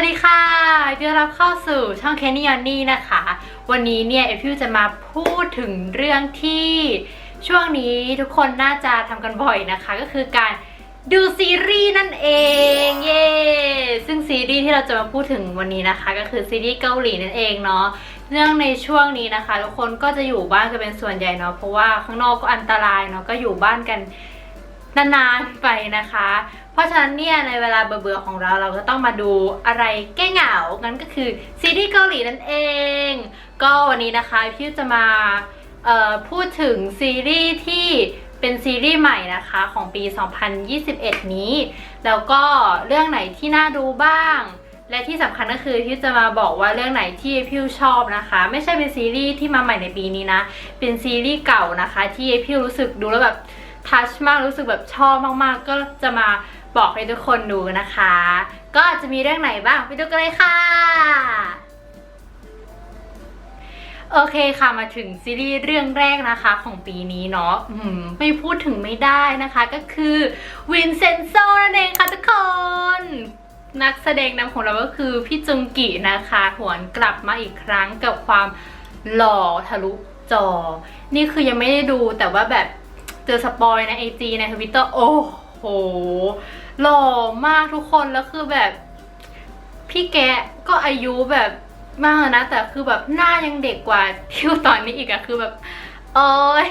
วัสดีค่ะยินดีต้อนรับเข้าสู่ช่องแคนนี่ยอนนี่นะคะ วันนี้เนี่ยเอพิวจะมาพูดถึงเรื่องที่ช่วงนี้ทุกคนน่าจะทำกันบ่อยนะคะ ก็คือการดูซีรีส์นั่นเองเย้ซึ่งซีรีส์ที่เราจะมาพูดถึงวันนี้นะคะ ก็คือซีรีส์เกาหลีนั่นเองเนาะเนื่องในช่วงนี้นะคะ ทุกคนก็จะอยู่บ้านกันเป็นส่วนใหญ่เนาะเพราะว่าข้างนอกก็อันตรายเนาะก็อยู่บ้านกันนานๆไปนะคะ ราะฉะนั้นเนี่ยในเวลาเบื่อๆของเราเราก็ต้องมาดูอะไรแก้เหงางั้นก็คือซีรีส์เกาหลีนั่นเอง ก็วันนี้นะคะพี่จะมาพูดถึงซีรีส์ที่เป็นซีรีส์ใหม่นะคะของปี 2021 นี้ แล้วก็เรื่องไหนที่น่าดูบ้าง และที่สำคัญก็คือพี่จะมาบอกว่าเรื่องไหนที่พี่ชอบนะคะ ไม่ใช่เป็นซีรีส์ที่มาใหม่ในปีนี้นะ เป็นซีรีส์เก่านะคะ ที่พี่รู้สึกดูแล้วแบบทัชมากรู้สึกแบบชอบมากๆ ก็จะมา บอกให้ทุกคนดูนะคะ ก็จะมีเรื่องไหนบ้างไปดูกันเลยค่ะ โอเคค่ะมาถึงซีรีส์เรื่องแรกนะคะของปีนี้เนาะมไม่พูดถึงไม่ได้นะคะ ก็คือวินเซนโซนั่นเองค่ะทุกคนนักแสดงนำของเราก็คือพี่จุงกินะคะหวนกลับมาอีกครั้งกับความหล่อทะลุจอ นี่คือยังไม่ได้ดูแต่ว่าแบบเจอสปอยในไอจีในทวิตเตอร์โอ้ โหหล่อมากทุกคนแล้วคือแบบ พี่แกะก็อายุแบบมากนะ แต่คือแบบหน้ายังเด็กกว่าทิวตอนนี้อีกอะคือแบบโอ้ย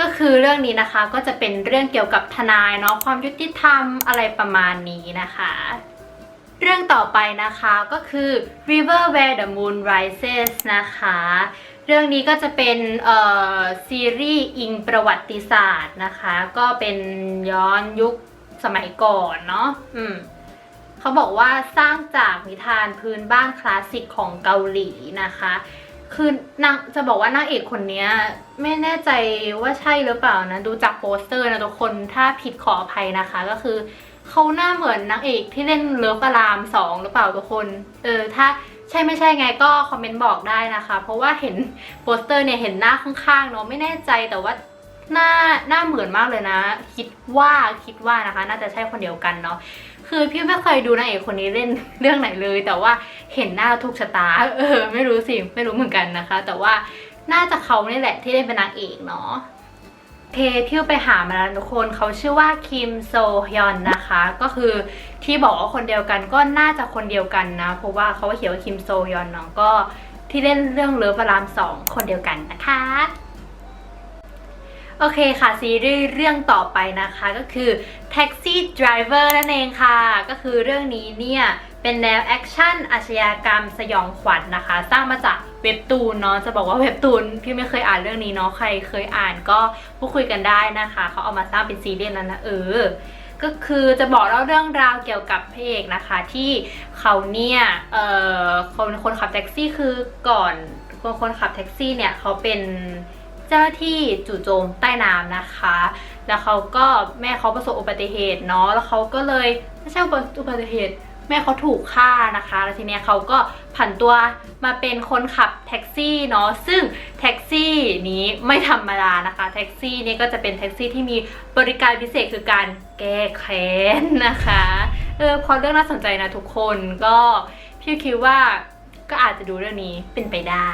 ก็คือเรื่องนี้นะคะก็จะเป็นเรื่องเกี่ยวกับทนายเนาะความยุติธรรมอะไรประมาณนี้นะคะ เรื่องต่อไปนะคะก็คือ River Where the Moon Rises นะคะ เรื่องนี้ก็จะเป็นซีรีส์อิงประวัติศาสตร์นะคะ ก็เป็นย้อนยุคสมัยก่อนเนาะอืมเขาบอกว่าสร้างจากนิทานพื้นบ้านคลาสสิกของเกาหลีนะคะ คือนางจะบอกว่านางเอกคนนี้ไม่แน่ใจว่าใช่หรือเปล่านะ ดูจากโปสเตอร์นะทุกคนถ้าผิดขออภัยนะคะก็คือเขาหน้าเหมือนนางเอกที่เล่นเลิฟอารามสองหรือเปล่าทุกคน เออถ้า ใช่ไม่ใช่ไงก็คอมเมนต์บอกได้นะคะ เพราะว่าเห็นโปสเตอร์เนี่ยเห็นหน้าข้างๆเนาะไม่แน่ใจแต่ว่าหน้าหน้าเหมือนมากเลยนะ คิดว่าคิดว่านะคะ น่าจะใช่คนเดียวกันเนาะคือพี่ไม่เคยดูนางเอกคนนี้เล่นเรื่องไหนเลย แต่ว่าเห็นหน้าถูกชะตาเออไม่รู้สิไม่รู้เหมือนกันนะคะ แต่ว่าน่าจะเขานี่แหละที่เล่นเป็นนางเอกเนาะ เคพี่ไปหามาแล้วทุกคนเขาชื่อว่าคิมโซฮยอนนะคะ ก็คือที่บอกว่าคนเดียวกันก็น่าจะคนเดียวกันนะ เพราะว่าเขาเขียนว่าคิมโซฮยอนเนาะก็ที่เล่นเรื่องเลิฟพารามสองคนเดียวกันนะคะโอเคค่ะ ซีรีส์เรื่องต่อไปนะคะก็คือ Taxi Driver นั่นเองค่ะ ก็คือเรื่องนี้เนี่ย เป็นแนวแอคชั่นอาชญากรรมสยองขวัญนนะคะ สร้างมาจากเว็บตูนเนาะจะบอกว่าเว็บตูนพี่ไม่เคยอ่านเรื่องนี้เนาะใครเคยอ่านก็พูดคุยกันได้นะคะเขาเอามาสร้างเป็นซีรีส์แล้วนะเออก็คือจะบอกเล่าเรื่องราวเกี่ยวกับพระเอกนะคะ ที่เขาเนี่ยเออคนคนขับแท็กซี่คือก่อนคนคนขับแท็กซี่เนี่ยเขาเป็นเจ้าหน้าที่จู่โจมใต้น้ำนะคะ แล้วเขาก็แม่เขาประสบอุบัติเหตุเนาะแล้วเขาก็เลยไม่ใช่อุบัติเหตุ ม่เขาถูกฆ่านะคะ แล้วทีเนี้ยเขาก็ผันตัวมาเป็นคนขับแท็กซี่เนาะซึ่งแท็กซี่นี้ไม่ธรรมดานะคะ แท็กซี่นี้ก็จะเป็นแท็กซี่ที่มีบริการพิเศษคือการแก้แค้นนะคะเออพอเรื่องน่าสนใจนะทุกคนก็พี่คิดว่าก็อาจจะดูเรื่องนี้เป็นไปได้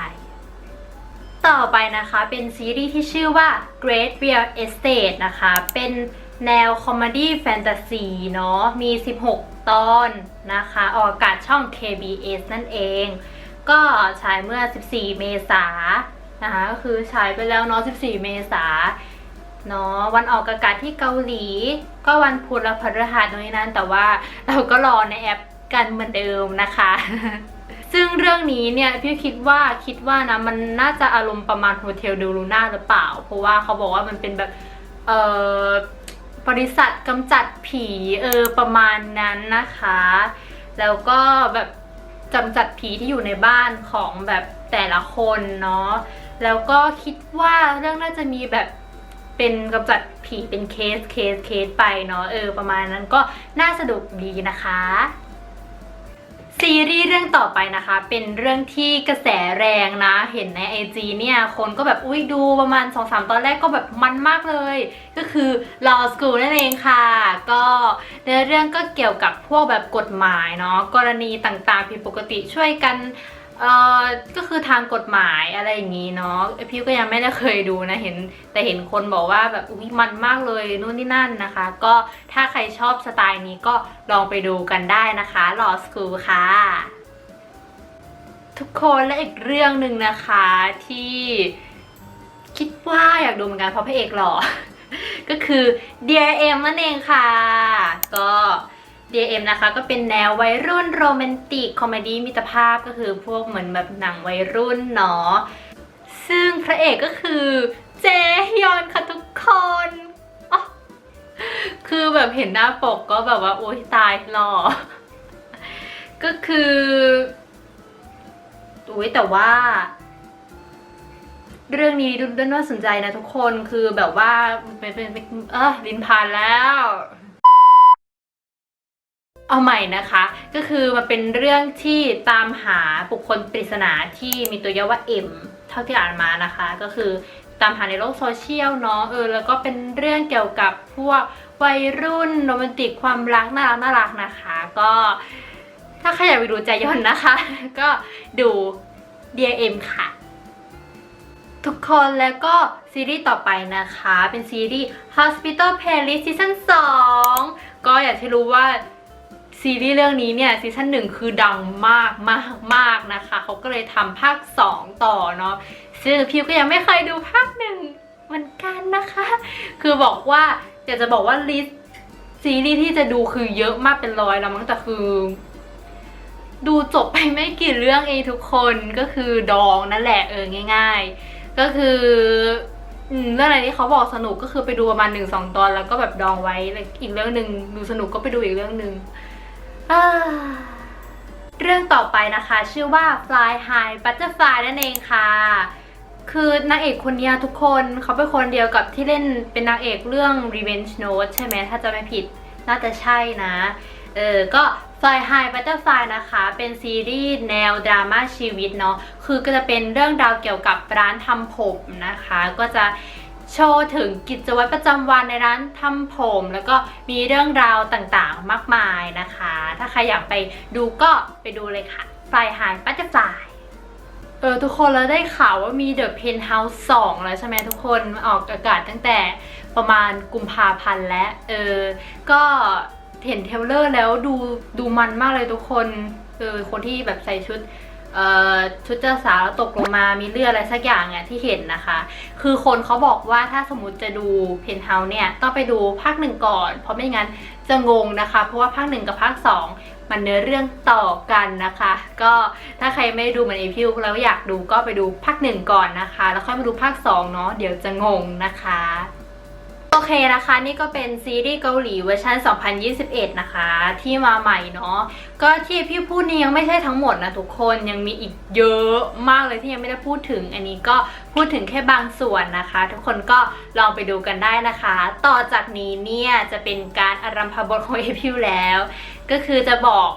ต่อไปนะคะเป็นซีรีส์ที่ชื่อว่า Great Real Estate นะคะ เป็น แนวคอมเมดี้แฟนตาซีเนาะมี 16 ตอนนะคะออกอากาศช่อง KBS นั่นเอง ก็ฉายเมื่อ 14 เมษายนนะคะก็คือฉายไปแล้วเนาะ 14 เมษายนเนาะวันออกอากาศที่เกาหลี ก็วันพุธและพฤหัสตรงนี้นั้น แต่ว่าเราก็รอในแอปกันเหมือนเดิมนะคะ ซึ่งเรื่องนี้เนี่ยพี่คิดว่าคิดว่านะมันน่าจะอารมณ์ประมาณโฮเทลเดลูน่าหรือเปล่า เพราะว่าเขาบอกว่ามันเป็นแบบเออ บริษัทกำจัดผีเออประมาณนั้นนะคะ แล้วก็แบบกำจัดผีที่อยู่ในบ้านของแบบแต่ละคนเนาะแล้วก็คิดว่าเรื่องน่าจะมีแบบเป็นกำจัดผีเป็นเคสเคสเคสไปเนาะเออประมาณนั้นก็น่าสนุกดีนะคะ ซีรีส์เรื่องต่อไปนะคะ เป็นเรื่องที่กระแสแรงนะ เห็นใน IG เนี่ย คนก็แบบอุ้ยดูประมาณ 2-3 ตอนแรกก็แบบมันมากเลย ก็คือ Law School นั่นเองค่ะ ก็เนื้อเรื่องก็เกี่ยวกับพวกแบบกฎหมายเนาะกรณีต่างๆผิดปกติช่วยกัน เอ่อก็คือทางกฎหมายอะไรอย่างนี้เนาะพี่ก็ยังไม่ได้เคยดูนะเห็น แต่เห็นคนบอกว่าแบบอุ้ยมันมากเลยนู่นนี่นั่นนะคะ ก็ถ้าใครชอบสไตล์นี้ก็ลองไปดูกันได้นะคะ Law School ค่ะ ทุกคนและอีกเรื่องหนึ่งนะคะที่คิดว่าอยากดูเหมือนกันเพราะพระเอกหล่อก็คือ Dear M นั่นเองค่ะ ก็ DM นะคะ ก็เป็นแนววัยรุ่นโรแมนติกคอมเมดี้มิตรภาพก็คือพวกเหมือนแบบหนังวัยรุ่นเนาะซึ่งพระเอกก็คือเจฮยอนค่ะทุกคนคือแบบเห็นหน้าปกก็แบบว่าโอ๊ยตายหล่อก็คืออุ้ยแต่ว่า เรื่องนี้ดูน่าสนใจนะทุกคนคือแบบว่าเป็นเป็นเออลินพันแล้ว เอาใหม่นะคะ ก็คือมันเป็นเรื่องที่ตามหาบุคคลปริศนาที่มีตัวย่อว่า M เท่าที่อ่านมานะคะ ก็คือตามหาในโลกโซเชียลเนาะเออแล้วก็เป็นเรื่องเกี่ยวกับพวกวัยรุ่นโรแมนติกความรักน่ารักน่ารักนะคะ ก็ถ้าใครอยากไปดูใจย่อนนะคะ ก็ดู Dear M ค่ะ ทุกคนแล้วก็ซีรีส์ต่อไปนะคะ เป็นซีรีส์ Hospital Playlist ซีซั่น2ก็อยากที่รู้ว่า ซีรีส์เรื่องนี้เนี่ยซีซั่นหนึ่งคือดังมากมากมากนะคะ เขาก็เลยทำภาค 2 ต่อเนาะซึ่งพิวก็ยังไม่เคยดูภาคหนึ่งเหมือนกันนะคะ คือบอกว่าอยากจะบอกว่าลิสต์ซีรีส์ที่จะดูคือเยอะมากเป็นร้อยแล้วมั้งแต่คือ ดูจบไปไม่กี่เรื่องเองทุกคนก็คือดองนั่นแหละเออง่าย ๆ ก็คือเรื่องอะไรที่เขาบอกสนุกก็คือไปดูประมาณหนึ่งสองตอนแล้วก็แบบดองไว้อีกเรื่องหนึ่งดูสนุกก็ไปดูอีกเรื่องหนึ่ง เรื่องต่อไปนะคะ ชื่อว่า Fly High Butterfly นั่นเองค่ะ คือนางเอกคนนี้ทุกคนเขาเป็นคนเดียวกับที่เล่นเป็นนางเอกเรื่อง Revenge Note ใช่ไหมถ้าจะไม่ผิดน่าจะใช่นะ เออ ก็ Fly High Butterfly นะคะ เป็นซีรีส์แนวดราม่าชีวิตเนาะ คือก็จะเป็นเรื่องราวเกี่ยวกับร้านทำผมนะคะ ก็จะ โชว์ถึงกิจวัตรประจำวันในร้านทำผม แล้วก็มีเรื่องราวต่างๆมากมายนะคะ ถ้าใครอยากไปดูก็ไปดูเลยค่ะ Fly High Butterfly เออทุกคนแล้วได้ข่าวว่ามี The Penthouse 2แล้วใช่ไหมทุกคนออกอากาศตั้งแต่ประมาณกุมภาพันธ์และเออก็เห็นเทลเลอร์แล้วดูดูมันมากเลยทุกคนเออคนที่แบบใส่ชุด ชุดเจ้าสาวแล้วตกลงมามีเลือดอะไรสักอย่างอะที่เห็นนะคะ คือคนเขาบอกว่าถ้าสมมติจะดูเพนเฮาเนี่ย ต้องไปดูภาคหนึ่งก่อน เพราะไม่งั้นจะงงนะคะ เพราะว่าภาคหนึ่งกับภาคสองมันเนื้อเรื่องต่อกันนะคะ ก็ถ้าใครไม่ได้ดูมือนเอพิวแล้วอยากดูก็ไปดูภาคหนึ่งก่อนนะคะ แล้วค่อยมาดูภาคสองเนาะเดี๋ยวจะงงนะคะ โอเคนะคะ นี่ก็เป็นซีรีส์เกาหลีเวอร์ชัน 2021 นะคะ ที่มาใหม่เนาะก็ที่พี่พูดนี่ยังไม่ใช่ทั้งหมดนะทุกคนยังมีอีกเยอะมากเลยที่ยังไม่ได้พูดถึง อันนี้ก็พูดถึงแค่บางส่วนนะคะ ทุกคนก็ลองไปดูกันได้นะคะ ต่อจากนี้เนี่ยจะเป็นการอารัมพบทของเอพิวแล้ว ก็คือจะบอก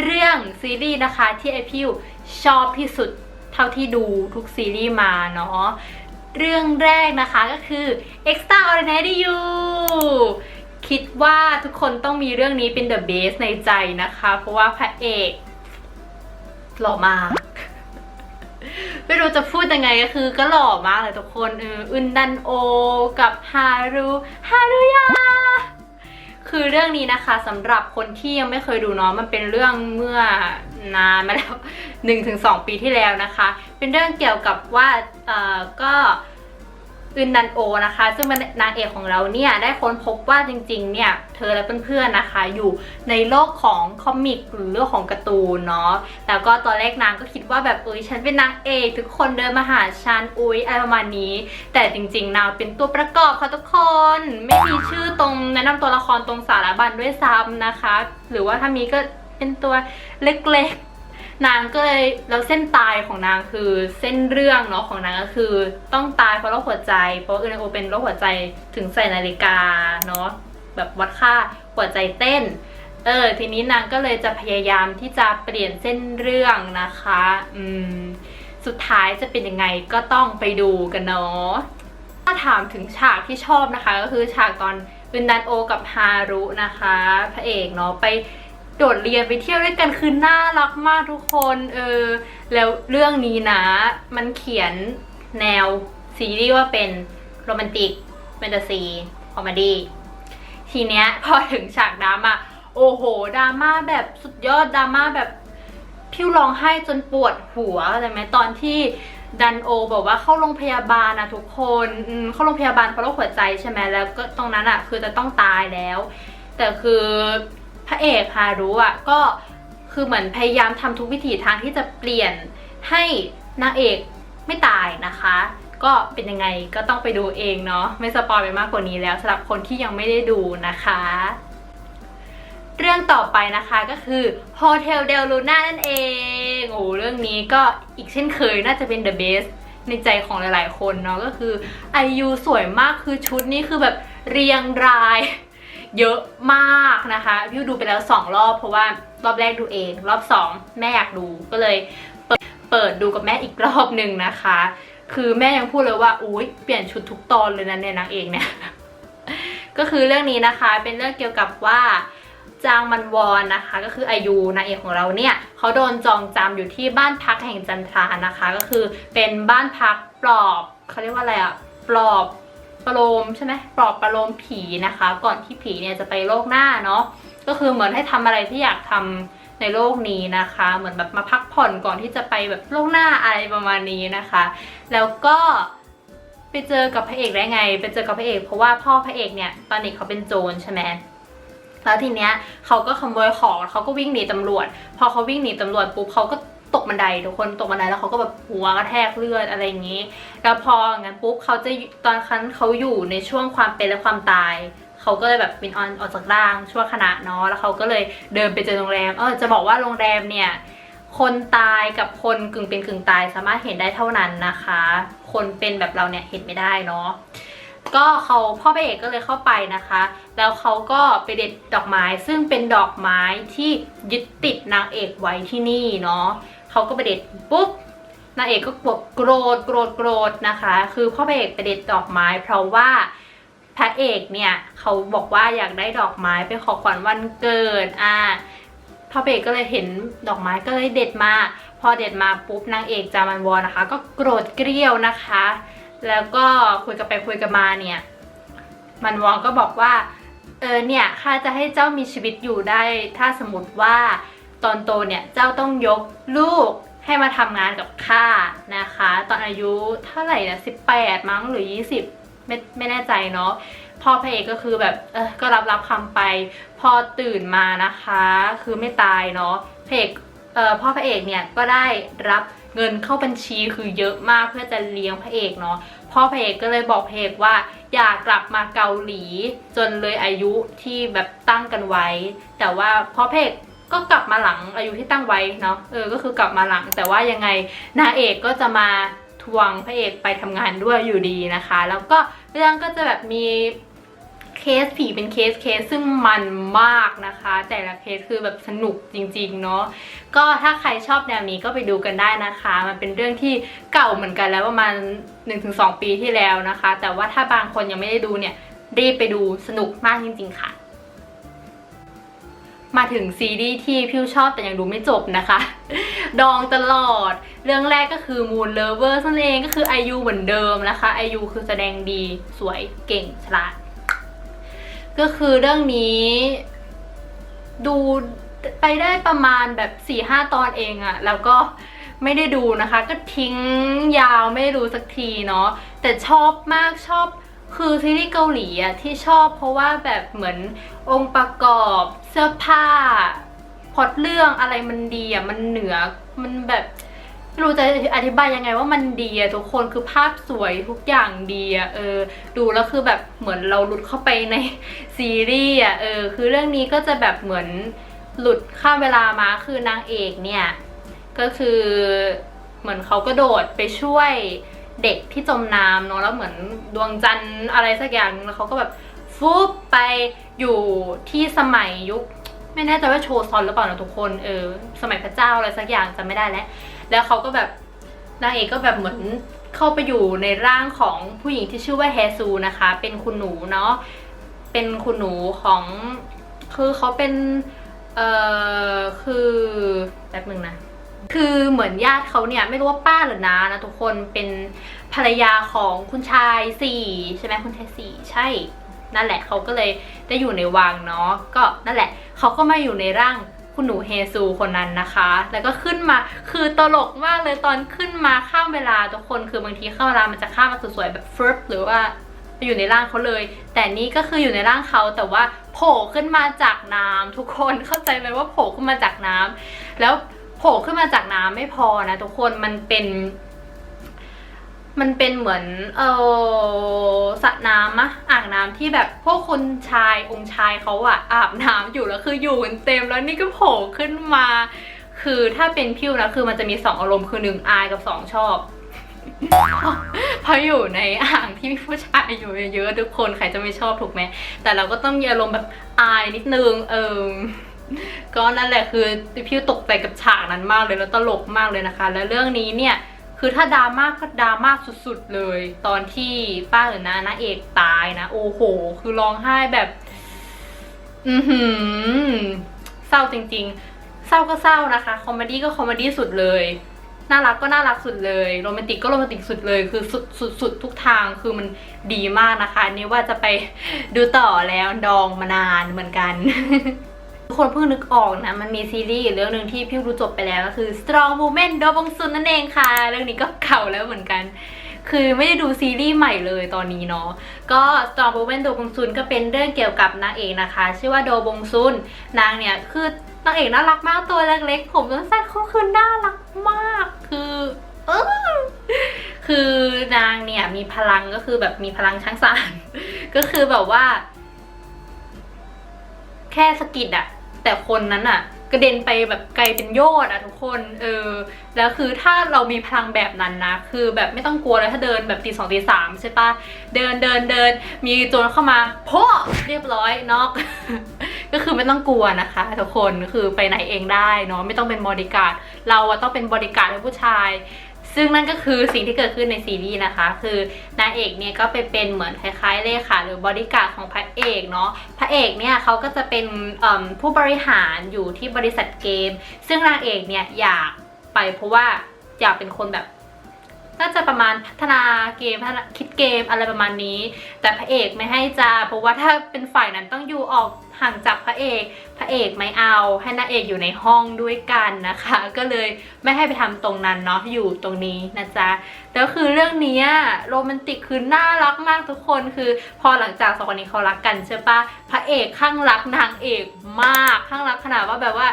เรื่องซีรีส์นะคะที่เอพิวชอบที่สุดเท่าที่ดูทุกซีรีส์มาเนาะ เรื่องแรกนะคะก็คือ Extraordinary You คิดว่าทุกคนต้องมีเรื่องนี้เป็น The Base ในใจนะคะ เพราะว่าพระเอกหล่อมาก ไม่รู้จะพูดยังไงก็คือก็หล่อมากเลยทุกคนอออึนดันโอ กับฮารุ ฮารุยา คือเรื่องนี้นะคะสำหรับคนที่ยังไม่เคยดูเนาะมันเป็นเรื่องเมื่อนานมาแล้ว1-2 ปีที่แล้วนะคะ เป็นเรื่องเกี่ยวกับว่าเอ่อก็ อึนดันโอนะคะ ซึ่งเป็นนางเอกของเราเนี่ยได้ค้นพบว่าจริงๆเนี่ยเธอและเพื่อนๆนะคะ อยู่ในโลกของคอมิกหรือโลกของการ์ตูนเนาะแล้วก็ตอนแรกนางก็คิดว่าแบบเอ้ยฉันเป็นนางเอกทุกคนเดินมาหาฉันอุ้ยอะไรประมาณนี้ แต่จริงๆนางเป็นตัวประกอบค่ะทุกคน ไม่มีชื่อตรงแนะนำตัวละครตรงสารบัญด้วยซ้ำนะคะ หรือว่าถ้ามีก็เป็นตัวเล็กๆ นางก็เลยแล้วเส้นตายของนางคือเส้นเรื่องเนาะของนางก็คือต้องตายเพราะโรคหัวใจ เพราะเอเนโอเป็นโรคหัวใจถึงใส่นาฬิกาเนาะแบบวัดค่าหัวใจเต้นเออทีนี้นางก็เลยจะพยายามที่จะเปลี่ยนเส้นเรื่องนะคะ อืม สุดท้ายจะเป็นยังไงก็ต้องไปดูกันเนาะถ้าถามถึงฉากที่ชอบนะคะ ก็คือฉากตอนวินดันโอกับฮารุนะคะ พระเอกเนาะไป โดดเรียนไปเที่ยวด้วยกันคือน่ารักมากทุกคนเออแล้วเรื่องนี้นะ มันเขียนแนวซีรีส์ว่าเป็นโรแมนติกแฟนตาซีคอมเมดี้ทีเนี้ยพอถึงฉากดราม่าโอ้โหดราม่าแบบสุดยอดดราม่าแบบพิวร้องไห้จนปวดหัวอะไรไหมตอนที่ดันโอบอกว่าเข้าโรงพยาบาลนะทุกคนเข้าโรงพยาบาลเพราะโรคหัวใจใช่ไหมแล้วก็ตรงนั้นอะคือจะต้องตายแล้ว แต่คือ พระเอกฮารุอะก็คือเหมือนพยายามทำทุกวิถีทางที่จะเปลี่ยนให้นางเอกไม่ตายนะคะ ก็เป็นยังไงก็ต้องไปดูเองเนาะไม่สปอยไปมากกว่านี้แล้วสำหรับคนที่ยังไม่ได้ดูนะคะ เรื่องต่อไปนะคะก็คือ Hotel Del Luna นั่นเองโอ้เรื่องนี้ก็อีกเช่นเคยน่าจะเป็น the best ในใจของหลายๆ คนเนาะก็คือไอยูสวยมากคือชุดนี้คือแบบเรียงราย เยอะมากนะคะพี่ดูไปแล้ว 2 รอบเพราะว่ารอบแรกดูเอง รอบ 2 แม่อยากดูก็เลยเปิดเปิดดูกับแม่อีกรอบหนึ่งนะคะ คือแม่ยังพูดเลยว่าอุ้ยเปลี่ยนชุดทุกตอนเลยนะเนี่ยนางเอกเนี่ยก็คือเรื่องนี้นะคะเป็นเรื่องเกี่ยวกับว่าจางมันวอนนะคะ ก็คืออายุนางเอกของเราเนี่ยเขาโดนจองจำอยู่ที่บ้านพักแห่งจันทรานะคะ ก็คือเป็นบ้านพักปลอบเขาเรียกว่าอะไรอะปลอบ ประโลมใช่ไหมปลอบประโลมผีนะคะ ก่อนที่ผีเนี่ยจะไปโลกหน้าเนาะก็คือเหมือนให้ทำอะไรที่อยากทำในโลกนี้นะคะ เหมือนแบบมาพักผ่อนก่อนที่จะไปแบบโลกหน้าอะไรประมาณนี้นะคะ แล้วก็ไปเจอกับพระเอกได้ไง ไปเจอกับพระเอกเพราะว่าพ่อพระเอกเนี่ยตอนเด็กเขาเป็นโจรใช่ไหมแล้วทีเนี้ยเขาก็ขโมยของเขาก็วิ่งหนีตำรวจ พอเขาวิ่งหนีตำรวจปุ๊บเขาก็ ตกบันไดทุกคนตกบันไดแล้วเขาก็แบบหัวกระแทกเลือดอะไรอย่างนี้ แล้วพองั้นปุ๊บเขาจะตอนคันเขาอยู่ในช่วงความเป็นและความตายเขาก็เลยแบบบินออนออกจากร่างชั่วขณะเนาะแล้วเขาก็เลยเดินไปเจอโรงแรมเออจะบอกว่าโรงแรมเนี่ยคนตายกับคนกึ่งเป็นกึ่งตายสามารถเห็นได้เท่านั้นนะคะ คนเป็นแบบเราเนี่ยเห็นไม่ได้เนาะก็เขาพ่อพระเอกก็เลยเข้าไปนะคะ แล้วเขาก็ไปเด็ดดอกไม้ซึ่งเป็นดอกไม้ที่ยึดติดนางเอกไว้ที่นี่เนาะ เขาก็ไปเด็ดปุ๊บนางเอกก็โกรธโกรธโกรธนะคะ คือพ่อพระเอกไปเด็ดดอกไม้ เพราะว่าพระเอกเนี่ยเขาบอกว่าอยากได้ดอกไม้ไปขอขวัญวันเกิดอ่าพ่อพระเอกก็เลยเห็นดอกไม้ก็เลยเด็ดมา พอเด็ดมาปุ๊บนางเอกจามันวอนนะคะ ก็โกรธเกรี้ยวนะคะ แล้วก็คุยกันไปคุยกันมาเนี่ยมันวองก็บอกว่าเออเนี่ยข้าจะให้เจ้ามีชีวิตอยู่ได้ ถ้าสมมติว่า ตอนโตเนี่ยเจ้าต้องยกลูกให้มาทำงานกับข้านะคะ ตอนอายุเท่าไหร่นะสิบแปดมั้งหรือยี่สิบไม่ไม่แน่ใจเนาะพ่อพระเอกก็คือแบบเออก็รับรับคำไป พอตื่นมานะคะ คือไม่ตายเนาะพระเอกเอ่อพ่อพระเอกเนี่ยก็ได้รับเงินเข้าบัญชีคือเยอะมากเพื่อจะเลี้ยงพระเอกเนาะพ่อพระเอกก็เลยบอกพระเอกว่าอยากกลับมาเกาหลีจนเลยอายุที่แบบตั้งกันไว้ แต่ว่าพ่อพระเอก ก็กลับมาหลังอายุที่ตั้งไว้เนาะเออก็คือกลับมาหลัง แต่ว่ายังไงนางเอกก็จะมาทวงพระเอกไปทำงานด้วยอยู่ดีนะคะ แล้วก็เรื่องก็จะแบบมีเคสผีเป็นเคสเคสซึ่งมันมากนะคะ แต่ละเคสคือแบบสนุกจริง ๆ เนาะก็ถ้าใครชอบแนวนี้ก็ไปดูกันได้นะคะ มันเป็นเรื่องที่เก่าเหมือนกันแล้วประมาณ 1-2 ปีที่แล้วนะคะ แต่ว่าถ้าบางคนยังไม่ได้ดูเนี่ยรีบไปดูสนุกมากจริง ๆ ค่ะ มาถึงซีรีส์ที่พิวชอบแต่ยังดูไม่จบนะคะ ดองตลอด เรื่องแรกก็คือ Moon Lover นั่นเองก็คือไอยูเหมือนเดิมนะคะไอยูคือแสดงดีสวยเก่งฉลาด ก็คือเรื่องนี้ดูไปได้ประมาณแบบ4ี่ห้าตอนเองอะแล้วก็ไม่ได้ดูนะคะ ก็ทิ้งยาวไม่ได้ดูสักทีเนาะแต่ชอบมากชอบ คือซีรีส์เกาหลีอะที่ชอบเพราะว่าแบบเหมือนองค์ประกอบเสื้อผ้าพอตเรื่องอะไรมันดีอะมันเหนือมันแบบไม่รู้จะอธิบายยังไงว่ามันดีอะทุกคนคือภาพสวยทุกอย่างดีอะเออ ดูแล้วคือแบบเหมือนเราหลุดเข้าไปในซีรีส์อะเออ คือเรื่องนี้ก็จะแบบเหมือนหลุดข้ามเวลามาคือนางเอกเนี่ย ก็คือเหมือนเขาก็โดดไปช่วย เด็กที่จมน้ำเนาะแล้วเหมือนดวงจันทร์อะไรสักอย่างแล้วเขาก็แบบฟุบไปอยู่ที่สมัยยุค ไม่แน่ใจว่าโชซอนหรือเปล่านะทุกคนเออสมัยพระเจ้าอะไรสักอย่างจำไม่ได้แล้ว แล้วเขาก็แบบนางเอกก็แบบเหมือนเข้าไปอยู่ในร่างของผู้หญิงที่ชื่อว่าแฮซูนะคะ เป็นคุณหนูเนาะเป็นคุณหนูของคือเขาเป็นเอ่อคือแป๊บหนึ่งนะ คือเหมือนญาติเขาเนี่ยไม่รู้ว่าป้าหรือน้านะทุกคนเป็นภรรยาของคุณชายสี่ใช่ไหมคุณชายสี่ใช่ นั่นแหละเขาก็เลยได้อยู่ในวังเนาะก็นั่นแหละเขาก็มาอยู่ในร่างคุณหนูเฮซูคนนั้นนะคะ แล้วก็ขึ้นมาคือตลกมากเลยตอนขึ้นมาข้ามเวลาทุกคนคือบางทีข้ามเวลามันจะข้ามมาสวยๆแบบฟึบหรือว่าไปอยู่ในร่างเขาเลย แต่นี่ก็คืออยู่ในร่างเขาแต่ว่าโผล่ขึ้นมาจากน้ำทุกคนเข้าใจไหมว่าโผล่ขึ้นมาจากน้ำแล้ว ผล่ขึ้นมาจากน้ำไม่พอนะทุกคนมันเป็นมันเป็นเหมือนเออสระน้ำอะอ่างน้ำที่แบบพวกคนชายองค์ชายเขาอะอาบน้ำอยู่แล้วคืออยู่กันเต็มแล้วนี่ก็โผล่ขึ้นมา คือถ้าเป็นพิวนะคือมันจะมีสองอารมณ์คือหนึ่งอายกับสองชอบเพราะอยู่ในอ่างที่มีผู้ชายอยู่เยอะๆทุกคนใครจะไม่ชอบถูกไหมแต่เราก็ต้องมีอารมณ์แบบอายนิดนึงเออ ก็นั่นแหละคือพี่ตกใจกับฉากนั้นมากเลยแล้วตลกมากเลยนะคะ แล้วเรื่องนี้เนี่ยคือถ้าดราม่าก็ดราม่าสุดๆเลย ตอนที่ป้าหรือนะนาเอกตายนะโอ้โห คือร้องไห้แบบ อือหือเศร้าจริง ๆ เศร้าก็เศร้านะคะ คอมเมดี้ก็คอมเมดี้สุดเลย น่ารักก็น่ารักสุดเลยโรแมนติกก็โรแมนติกสุดเลย คือสุดสุดสุดทุกทางคือมันดีมากนะคะนี่ว่าจะไปดูต่อแล้วดองมานานเหมือนกัน ทุกคนเพิ่งนึกออกนะ มันมีซีรีส์อีกเรื่องหนึ่งที่พี่ดูจบไปแล้วก็คือ Strong Woman โดบงซุนนั่นเองค่ะ เรื่องนี้ก็เก่าแล้วเหมือนกัน คือไม่ได้ดูซีรีส์ใหม่เลยตอนนี้เนาะ ก็ Strong Woman โดบงซุนก็เป็นเรื่องเกี่ยวกับนางเอกนะคะ ชื่อว่าโดบงซุน นางเนี่ยคือนางเอกน่ารักมากตัวเล็กๆ ผมสั้นๆเขาคือน่ารักมาก คือเออคือนางเนี่ยมีพลังก็คือแบบมีพลังช้างสารก็คือแบบว่า แค่สกิดอะ แต่คนนั้นอะกระเด็นไปแบบไกลเป็นโยอดอะทุกคนเออแล้วคือถ้าเรามีพลังแบบนั้นนะ คือแบบไม่ต้องกลัวเลยถ้าเดินแบบตีสองตีสามใช่ปะเดินเดินเดินมีโจรเข้ามาโพ่เรียบร้อยนอก ก็คือไม่ต้องกลัวนะคะทุกคนคือไปไหนเองได้เนาะไม่ต้องเป็นบอดี้การเราอะต้องเป็นบอดี้การให้ผู้ชาย ซึ่งนั่นก็คือสิ่งที่เกิดขึ้นในซีรีส์นะคะ คือนางเอกเนี่ยก็ไปเป็นเหมือนคล้ายๆเลขาหรือบอดี้การ์ดของพระเอกเนาะพระเอกเนี่ยเขาก็จะเป็นผู้บริหารอยู่ที่บริษัทเกม ซึ่งนางเอกเนี่ยอยากไปเพราะว่าอยากเป็นคนแบบน่าจะประมาณพัฒนาเกมพัฒนาคิดเกมอะไรประมาณนี้ แต่พระเอกไม่ให้จ้าเพราะว่าถ้าเป็นฝ่ายนั้นต้องอยู่ออก ห่างจากพระเอก พระเอกไม่เอา ให้นางเอกอยู่ในห้องด้วยกันนะคะ ก็เลยไม่ให้ไปทำตรงนั้นเนาะอยู่ตรงนี้นะจ๊ะแล้วคือเรื่องนี้โรแมนติกคือน่ารักมากทุกคนคือ พอหลังจากสองคนนี้เขารักกันใช่ปะพระเอกข้างรักนางเอกมากข้างรักขนาดว่าแบบว่า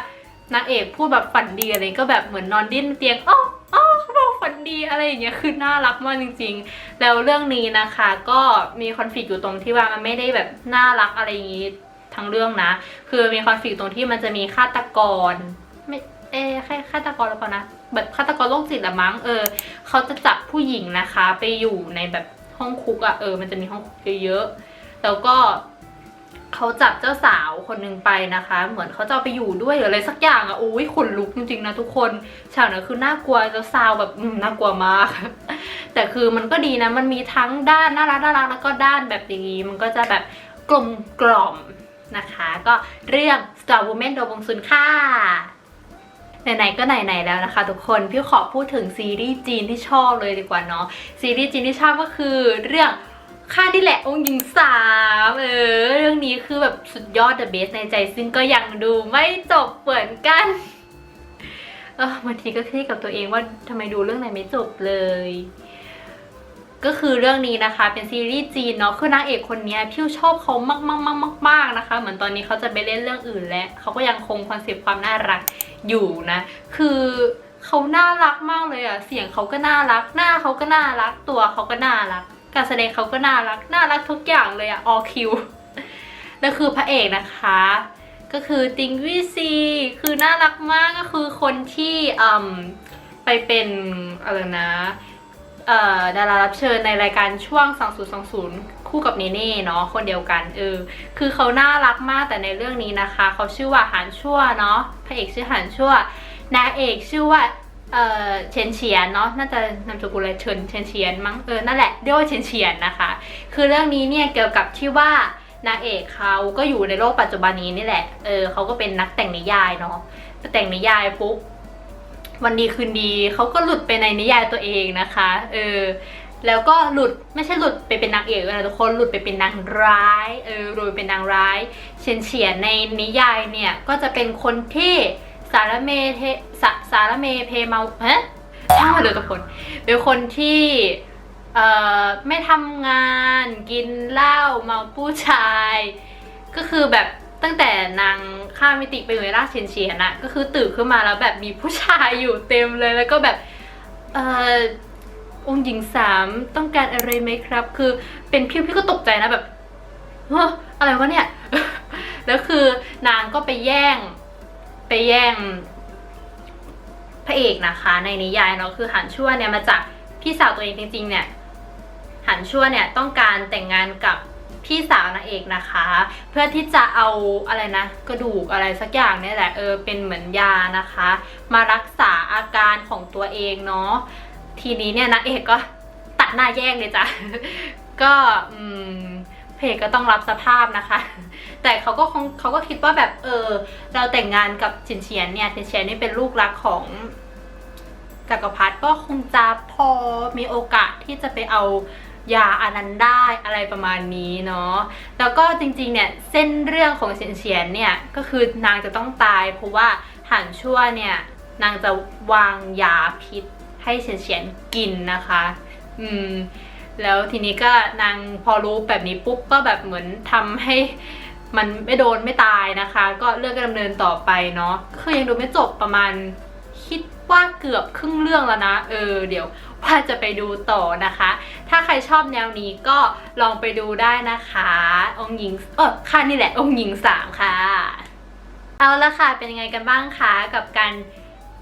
นางเอกพูดแบบฝันดีอะไรก็แบบเหมือนนอนดิ้นเตียงอ้ออ้อเขาบอกฝันดีอะไรอย่างเงี้ยคือน่ารักมากจริง ๆ แล้วเรื่องนี้นะคะ ก็มีคอนฟ lict อยู่ตรงที่ว่ามันไม่ได้แบบน่ารักอะไรอย่างงี้ ทั้งเรื่องนะ คือมีคอนฟ lict ตรงที่มันจะมีฆาตกรไม่เอ๊ะใช่ฆาตกรหรือเปล่านะแบบฆาตกรโรคจิตละมั้งเออเขาจะจับผู้หญิงนะคะ ไปอยู่ในแบบห้องคุกอะเออ มันจะมีห้องคุกเยอะๆแล้วก็เขาจับเจ้าสาวคนหนึ่งไปนะคะ เหมือนเขาจะไปอยู่ด้วยหรืออะไรสักอย่างอะโอ้ยขนลุกจริงๆนะทุกคนฉากนั้นคือน่ากลัวเจ้าสาวแบบน่ากลัวมาก แต่คือมันก็ดีนะ มันมีทั้งด้านน่ารักน่ารักแล้วก็ด้านแบบอย่างนี้มันก็จะแบบกลมกล่อม นะคะ ก็เรื่อง Star Woman โดบงซุนค่ะไหนๆก็ไหนๆแล้วนะคะ ทุกคนพี่ขอพูดถึงซีรีส์จีนที่ชอบเลยดีกว่าเนาะซีรีส์จีนที่ชอบก็คือเรื่องข้าที่แหละองค์หญิงสามเออเรื่องนี้คือแบบสุดยอด the best ในใจ ซึ่งก็ยังดูไม่จบเหมือนกันเออบางทีก็คิดกับตัวเองว่าทำไมดูเรื่องไหนไม่จบเลย ก็คือเรื่องนี้นะคะเป็นซีรีส์จีนเนาะคือนางเอกคนนี้พี่ชอบเขามากมากมากมากมากนะคะ เหมือนตอนนี้เขาจะไปเล่นเรื่องอื่นแล้วเขาก็ยังคงคอนเซปต์ความน่ารักอยู่นะ คือเขาน่ารักมากเลยอะเสียงเขาก็น่ารัก หน้าเขาก็น่ารัก ตัวเขาก็น่ารัก การแสดงเขาก็น่ารัก น่ารักทุกอย่างเลยอะ all คิวแล้วคือพระเอกนะคะ ก็คือติงวิซีคือน่ารักมากก็คือคนที่อไปเป็นอะไรนะ ดารารับเชิญในรายการช่วง 2020คคู่กับเนเน่เนาะคนเดียวกันเออคือเขาน่ารักมากแต่ในเรื่องนี้นะคะ เขาชื่อว่าหานชั่วเนาะพระเอกชื่อหานชั่วนางเอกชื่อว่าเออเชนเฉียนเนาะน่าจะนามสกุลอะไรเชิญเชนเฉียนมั้งเออนั่นแหละเรียกว่าเชนเฉียนนะคะ คือเรื่องนี้เนี่ยเกี่ยวกับที่ว่านางเอกเขาก็อยู่ในโลกปัจจุบันนี้นี่แหละเออเขาก็เป็นนักแต่งนิยายเนาะแต่งนิยายปุ๊บ วันดีคืนดีเขาก็หลุดไปในนิยายตัวเองนะคะ เออ แล้วก็หลุดไม่ใช่หลุดไปเป็นนางเอกนะทุกคนหลุดไปเป็นนางร้าย เออโดยเป็นนางร้ายเฉียนเฉียนในนิยายเนี่ยก็จะเป็นคนที่สารเมเทสสารเมเพเมาฮะช่างมาเลยทุกคนเป็นคนที่เอ่อไม่ทำงานกินเหล้าเมาผู้ชาย ก็คือแบบ ตั้งแต่นางข้ามมิติไปอยู่ในราเฉียนเฉียนอะก็คือตื่นขึ้นมาแล้วแบบมีผู้ชายอยู่เต็มเลยแล้วก็แบบเอ่อองค์หญิงสามต้องการอะไรไหมครับ คือเป็นพี่พี่ก็ตกใจนะแบบเฮ้ออะไรวะเนี่ย แล้วคือนางก็ไปแย่งไปแย่งพระเอกนะคะ ในนิยายเนาะคือหันชั่วเนี่ยมาจากพี่สาวตัวเองจริงๆเนี่ยหันชั่วเนี่ยต้องการแต่งงานกับ พี่สาวนางเอกนะคะ เพื่อที่จะเอาอะไรนะ กระดูกอะไรสักอย่างเนี่ยแหละเออเป็นเหมือนยานะคะ มารักษาอาการของตัวเองเนาะทีนี้เนี่ยนางเอกก็ตัดหน้าแย่งเลยจ้ะก็อืมเพจก็ต้องรับสภาพนะคะ แต่เขาก็คงเขาก็คิดว่าแบบเออ เราแต่งงานกับฉินเฉียนเนี่ยฉินเฉียนนี่เป็นลูกรักของจักรพรรดิก็คงจะพอมีโอกาสที่จะไปเอา ยาอันนั้นได้อะไรประมาณนี้เนาะแล้วก็จริงๆเนี่ยเส้นเรื่องของเฉียนเฉียนเนี่ยก็คือนางจะต้องตาย เพราะว่าหันชั่วเนี่ยนางจะวางยาพิษให้เฉียนเฉียนกินนะคะ อืมแล้วทีนี้ก็นางพอรู้แบบนี้ปุ๊บก็แบบเหมือนทำให้มันไม่โดนไม่ตายนะคะ ก็เรื่องก็ดำเนินต่อไปเนาะคือยังดูไม่จบประมาณคิดว่าเกือบครึ่งเรื่องแล้วนะ เออ เดี๋ยว ว่าจะไปดูต่อนะคะ ถ้าใครชอบแนวนี้ก็ลองไปดูได้นะคะ องค์หญิงเออค่ะนี่แหละองค์หญิงสามค่ะ เอาละค่ะเป็นยังไงกันบ้างคะกับการ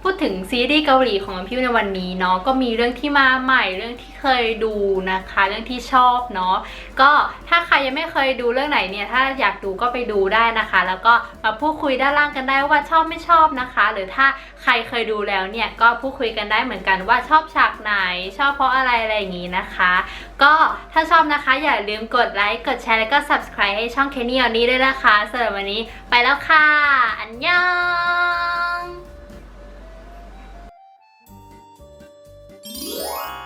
พูดถึงซีรีส์เกาหลีขององพิวในวันนี้เนาะก็มีเรื่องที่มาใหม่เรื่องที่เคยดูนะคะ เรื่องที่ชอบเนาะก็ถ้าใครยังไม่เคยดูเรื่องไหนเนี่ยถ้าอยากดูก็ไปดูได้นะคะ แล้วก็มาพูดคุยด้านล่างกันได้ว่าชอบไม่ชอบนะคะ หรือถ้าใครเคยดูแล้วเนี่ยก็พูดคุยกันได้เหมือนกันว่าชอบฉากไหน ชอบเพราะอะไรอะไรอย่างนี้นะคะ ก็ถ้าชอบนะคะ อย่าลืมกดไลค์กดแชร์แล้วก็ subscribe ให้ช่อง Kenny ออนนี้ด้วยนะคะสำหรับวันนี้ไปแล้วค่ะ อันยอง Yeah.